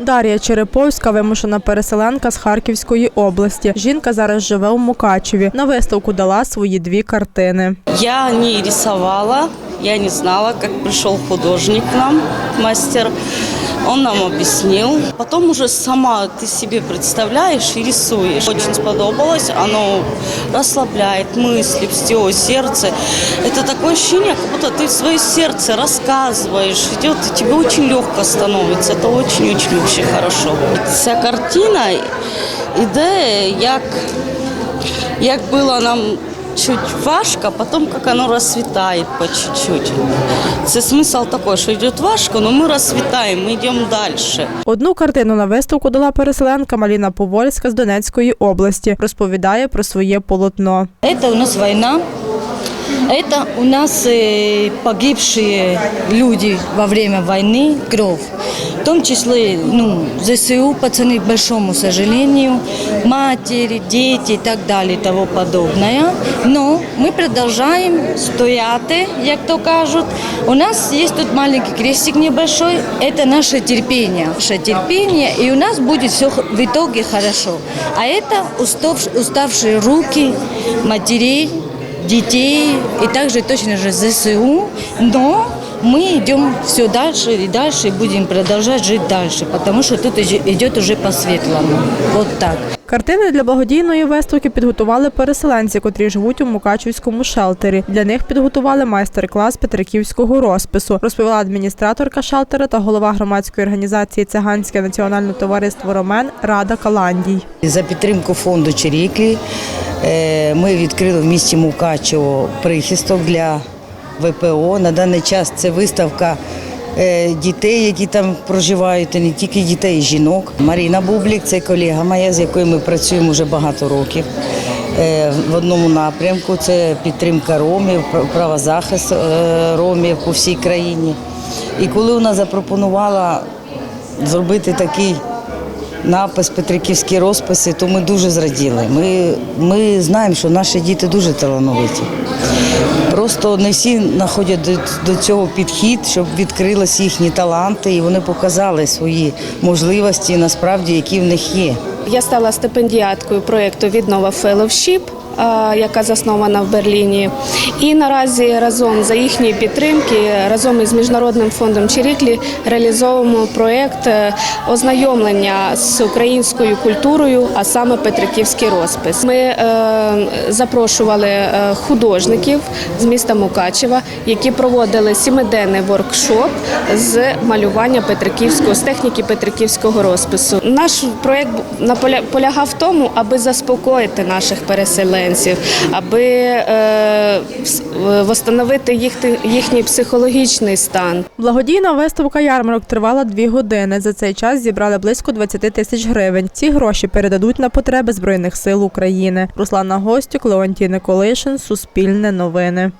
Дар'я Череповська вимушена переселенка з Харківської області. Жінка зараз живе у Мукачеві. На виставку дала свої дві картини. Я не рисувала, я не знала, як прийшов художник к нам, мастер Он нам объяснил. Потом уже сама ты себе представляешь и рисуешь. Очень сподобалось. Оно расслабляет мысли, все, сердце. Это такое ощущение, как будто ты свое сердце рассказываешь. Идет, и тебе очень легко становится. Это очень-очень вообще хорошо. Ця картина іде як, як було нам чуть важко, потом как оно расцветает по чуть-чуть. Це смисл такой, що йде важко, але ми розсвітаємо, ми йдемо далі. Одну картину на виставку дала переселенка Маліна Повольська з Донецької області. Розповідає про своє полотно. Це у нас война. Это у нас э, погибшие люди во время войны, кровь. В том числе ну, ЗСУ, пацаны, к большому сожалению, матери, дети и так далее тому подобное. Но мы продолжаем стояти, як то кажуть. У нас есть тут маленький крестик небольшой. Это наше терпение. Наше терпение, и у нас будет все в итоге хорошо. А это устав- уставшие руки матерей, детей и также точно же ЗСУ, но мы идем все дальше и дальше и будем продолжать жить дальше, потому что тут иде- идет уже по-светлому. Вот так. Картини для благодійної виставки підготували переселенці, котрі живуть у Мукачівському шелтері. Для них підготували майстер-клас петриківського розпису, розповіла адміністраторка шелтера та голова громадської організації Циганське національне товариство Ромен Рада Каландій. За підтримку фонду Черіклі е, ми відкрили в місті Мукачево прихисток для ВПО. На даний час це виставка е, дітей, які там проживають, і не тільки дітей, і жінок. Маріна Бублік це колега моя, з якою ми працюємо вже багато років. е, В одному напрямку це підтримка ромів, пр- правозахист е, ромів по всій країні. І коли вона запропонувала зробити такий напис Петриківські розписи, то ми дуже зраділи. Ми, ми знаємо, що наші діти дуже талановиті. Просто не всі знаходять до, до цього підхід, щоб відкрились їхні таланти, і вони показали свої можливості, насправді, які в них є. Я стала стипендіаткою проєкту Віднова Феловшіп, яка заснована в Берліні. І наразі разом за їхньої підтримки, разом із міжнародним фондом Чиріклі реалізовуємо проєкт е, ознайомлення з українською культурою, а саме Петриківський розпис. Ми е, запрошували е, художників з міста Мукачева, які проводили сімиденний воркшоп з малювання Петриківського з техніки Петриківського розпису. Наш проєкт полягав в тому, аби заспокоїти наших переселенців, аби е, вс- восстановити їх, їхній психологічний стан. Благодійна виставка ярмарок тривала дві години. За цей час зібрали близько 20 тисяч гривень. Ці гроші передадуть на потреби Збройних сил України. Руслана Гостюк, Леонтій Николишин, Суспільне новини.